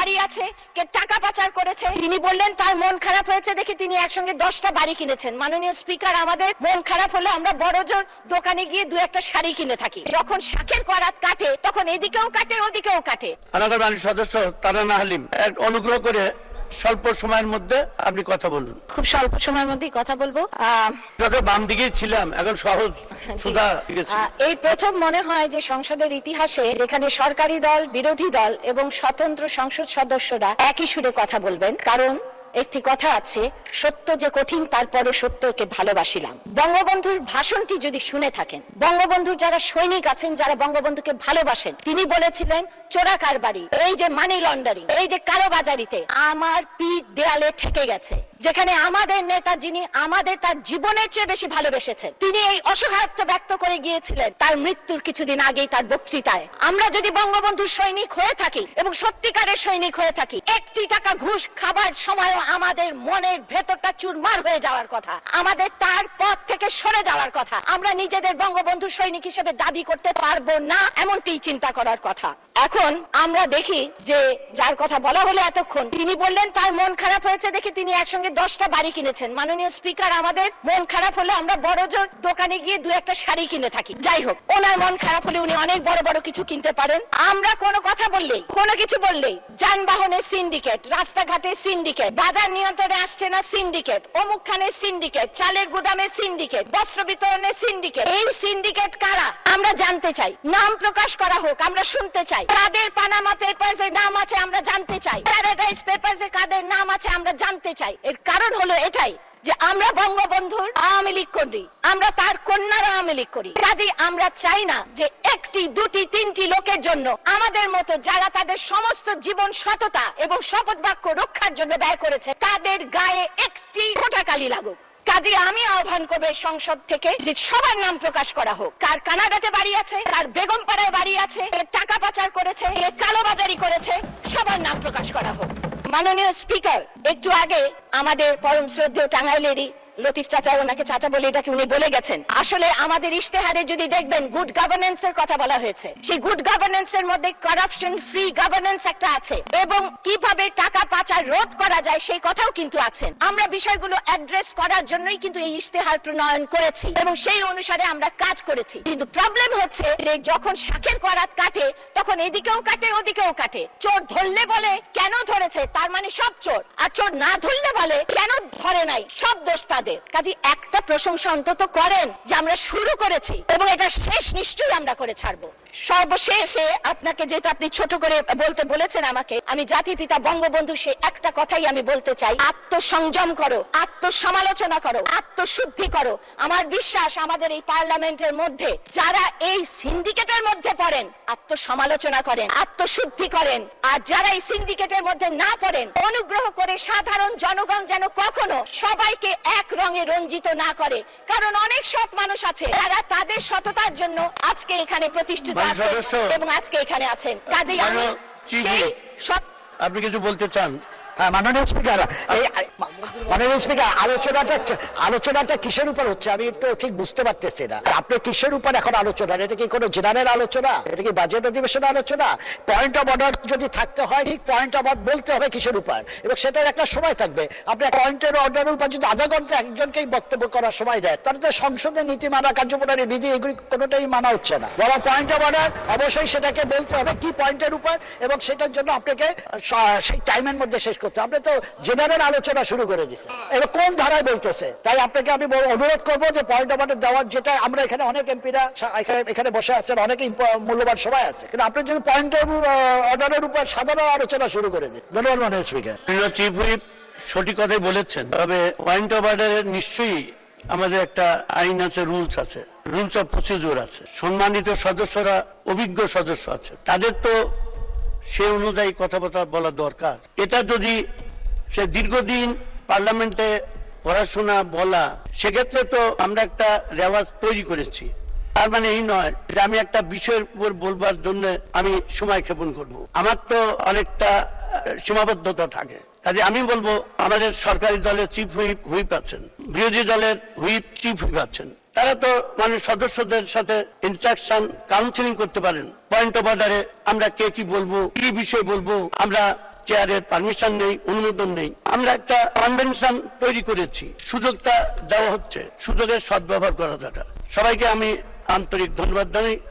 বাড়ি আছে, কে টাকা পাচার করেছে। তিনি বললেন, তার মন খারাপ হয়েছে দেখে তিনি একসঙ্গে দশটা বাড়ি কিনেছেন। মাননীয় স্পিকার, আমাদের মন খারাপ হলে আমরা বড় জোর দোকানে গিয়ে দু একটা শাড়ি কিনে থাকি। যখন শাকের করাত কাটে, তখন এদিকেও কাটে, ওদিকেও কাটে। আনাগর সদস্য তারানা হালিম অনুগ্রহ করে স্বল্প সময়ের মধ্যে আপনি কথা বলুন। খুব স্বল্প সময়ের মধ্যেই কথা বলব। বাম দিকে ছিলাম এখন সহজ সুধা এই প্রথম মনে হয় যে সংসদের ইতিহাসে যেখানে সরকারি দল বিরোধী দল এবং স্বতন্ত্র সংসদ সদস্যরা একই সুরে কথা বলবেন কারণ একটি কথা আছে, সত্য যে কঠিন তারপরে সত্যকে ভালোবাসিলাম। বঙ্গবন্ধুর ভাষণটি যদি শুনে থাকেন, বঙ্গবন্ধুর যারা সৈনিক আছেন, যারা বঙ্গবন্ধুকে ভালোবাসেন, তিনি বলেছিলেন, চোরা কারবারি, এই যে মানি লন্ডারিং এই যে কালোবাজারিতে আমার পিঠ দেয়ালে ঠেকে গেছে। যেখানে আমাদের নেতা যিনি আমাদের তার জীবনের চেয়ে বেশি ভালোবেসেছেন, তিনি এই অসহায়ত্ব ব্যক্ত করে গিয়েছিলেন। তার মৃত্যুর কিছুদিন আগেই তার বক্তৃতায়। আমরা যদি বঙ্গবন্ধুর সৈনিক হয়ে থাকি এবং সত্যিকারের সৈনিক হয়ে থাকি, একটি টাকা ঘুষ খাবার সময়ও আমাদের মনের ভেতরটা চুরমার হয়ে যাওয়ার কথা। আমাদের তার পথ থেকে সরে যাওয়ার কথা। আমরা নিজেদের বঙ্গবন্ধু সৈনিক হিসেবে দাবি করতে পারব না, এমনটি চিন্তা করার কথা। এখন আমরা দেখি যে, যার কথা বলা হলো এতক্ষণ, তিনি বললেন, তার মন খারাপ হয়েছে দেখে তিনি একসঙ্গে দশটা বাড়ি কিনেছেন। মাননীয় স্পিকার, আমাদের মন খারাপ হলে আমরা বড় জোর দোকানে গিয়ে দু একটা শাড়ি কিনে থাকি। যাই হোক, ওনার মন খারাপ হলে উনি অনেক বড় বড় কিছু কিনতে পারেন। আমরা কোনো কথা বললেই, কোনো কিছু বললেই যানবাহনের সিন্ডিকেট রাস্তাঘাটে সিন্ডিকেট বাজার নিয়ন্ত্রণে আসছে না সিন্ডিকেট অমুক খানের সিন্ডিকেট চালের গুদামে সিন্ডিকেট বস্ত্র বিতরণের সিন্ডিকেট এই সিন্ডিকেট কারা? আমরা জানতে চাই। নাম প্রকাশ করা হোক, আমরা শুনতে চাই। কাদের পানামা পেপারস এর নাম আছে, আমরা জানতে চাই। প্যারাডাইজ পেপারস এ কাদের নাম আছে, আমরা জানতে চাই। এর কারণ হলো এটাই যে আমরা বঙ্গবন্ধুর আওয়ামী লীগ করি, আমরা তার কন্যার আওয়ামী লীগ করি। কাজেই আমরা চাই না যে একটি, দুটি, তিনটি লোকের জন্য আমাদের মতো যারা তাদের সমস্ত জীবন সততা এবং শপথ বাক্য রক্ষার জন্য ব্যয় করেছে, তাদের গায়ে একটি ফোঁটা কালি লাগুক। কাজে আমি আহ্বান করব সংসদ থেকে যে সবার নাম প্রকাশ করা হোক। কার কানাডাতে বাড়ি আছে, কার বেগম পাড়ায় বাড়ি আছে টাকা পাচার করেছে কালোবাজারি করেছে, সবার নাম প্রকাশ করা হোক। মাননীয় স্পিকার, একটু আগে আমাদের পরম শ্রদ্ধেয় টাঙ্গাইলেরই লতিফ চাচা ওনাকে চাচা বলে এটাকে উনি বলে গেছেন। আসলে আমাদের ইশতেহারে যদি দেখবেন গুড গভর্নেন্স এর কথা বলা হয়েছে। সেই গুড গভর্নেন্স এর মধ্যে করাপশন ফ্রি গভর্নেন্স একটা আছে। এবং কীভাবে টাকা পাচার, রোধ করা যায় সেই কথাও কিন্তু আছেন আমরা বিষয়গুলো অ্যাড্রেস করার জন্যই কিন্তু এই ইশতেহার প্রণয়ন করেছি। এবং সেই অনুসারে আমরা কাজ করেছি। কিন্তু প্রবলেম হচ্ছে যে যখন শাখের করাত কাটে, তখন এদিকেও কাটে, ওদিকেও কাটে। চোর ধরলে বলে কেন ধরেছে? তার মানে সব চোর। আর চোর না ধরলে বলে, কেন ধরে নাই? সব দোষ তাদের। কাজে একটা প্রশংসা অন্তত করেন যে আমরা শুরু করেছি এবং এটা শেষ নিশ্চয়ই আমরা করে ছাড়বো। সর্বশেষে আপনাকে আপনি ছোট করে বলতে বলেছেন আমাকে, আমি জাতির পিতা, বঙ্গবন্ধু, সে একটা কথাই আমি বলতে চাই। আত্মসংযম করো, আত্মসমালোচনা করো, আত্মশুদ্ধি করো। আমার বিশ্বাস আমাদের এই পার্লামেন্টের মধ্যে, যারা এই সিন্ডিকেটের মধ্যে পড়েন, আত্মসমালোচনা করেন, আত্মশুদ্ধি করেন। আর যারা এই সিন্ডিকেটের মধ্যে না পড়েন, অনুগ্রহ করে সাধারণ জনগণ যেন কখনো সবাইকে এক রঙে রঞ্জিত না করে। কারণ অনেক সৎ মানুষ আছে, যারা তাদের সততার জন্য আজকে এখানে প্রতিষ্ঠিত আছেন। এবং আজকে এখানে আছেন কাজেই আমি মাননীয় সেই। আপনি কিছু বলতে চান হ্যাঁ মাননীয় স্পিকার এই মাননীয় স্পিকার আলোচনাটা আলোচনাটা কিসের উপর হচ্ছে আমি একটু ঠিক বুঝতে পারতেছি না। আপনি কিসের উপর এখন আলোচনা? এটা কি কোনো জেনারেল আলোচনা? এটা কি বাজেট অধিবেশন আলোচনা? পয়েন্ট অফ অর্ডার যদি থাকতে হয়, ঠিক পয়েন্ট অফ অর্ডার বলতে হবে কিসের উপর? এবং সেটার একটা সময় থাকবে। আপনি পয়েন্টের অর্ডারের উপর যদি আধা ঘণ্টা একজনকেই বক্তব্য করার সময় দেয় তাহলে তো সংসদের নীতি মানা কার্যপ্রণালী বিধি, এগুলি কোনোটাই মানা হচ্ছে না। বলা পয়েন্ট অফ অর্ডার অবশ্যই সেটাকে বলতে হবে কি পয়েন্টের উপর, এবং সেটার জন্য আপনাকে সেই টাইমের মধ্যে শেষ করতে আপনি তো জেনারেল আলোচনা শুরু করে দিচ্ছেন এবার কোন ধারায় বলতেছে? তাই আপনাকে আমি অনুরোধ করব যে পয়েন্ট অফ অর্ডার দেওয়ার যেটা আমরা এখানে অনেক এমপিরা এখানে বসে আছেন, অনেকে মূল্যবান সবাই আছে। কিন্তু আপনি যদি পয়েন্ট অর্ডারের উপর সাধারণ আলোচনা শুরু করে দিন। ধন্যবাদ, মাননীয় স্পিকার চিফ হুইপ সঠিক কথাই বলেছেন। তবে পয়েন্ট অফ অর্ডারের নিশ্চয়ই আমাদের একটা আইন আছে রুলস আছে। রুলস অফ প্রসিডিউর আছে। সম্মানিত সদস্যরা, অভিজ্ঞ সদস্য আছে। তাদের তো সে অনুযায়ী কথাবার্তা বলা দরকার। এটা যদি সে দীর্ঘদিন পার্লামেন্টে পড়াশোনা বলা, সেক্ষেত্রে তো আমরা একটা রেওয়াজ তৈরি করেছি। তার মানে এই নয় যে আমি একটা বিষয়ের উপর বলবার জন্য আমি সময় ক্ষেপণ করব। আমার তো অনেকটা সীমাবদ্ধতা থাকে। কাজে আমি বলব, আমাদের সরকারি দলের চিফ হুইপ হুইপ আছেন। বিরোধী দলের হুইপ চিফ হুইপ আছেন। তারা তো মানুষ সদস্যদের সাথে ইনস্ট্রাকশন কাউন্সিলিং করতে পারেন। পয়েন্ট অফ অর্ডারে আমরা কে কি বলব, কি বিষয়ে বলব, আমরা চেয়ারের পারমিশন নেই, অনুমোদন নেই। আমরা একটা কনভেনশন তৈরি করেছি। সুযোগটা দেওয়া হচ্ছে। সুযোগের সদ্ব্যবহার করা দরকার সবাইকে আমি আন্তরিক ধন্যবাদ জানাই।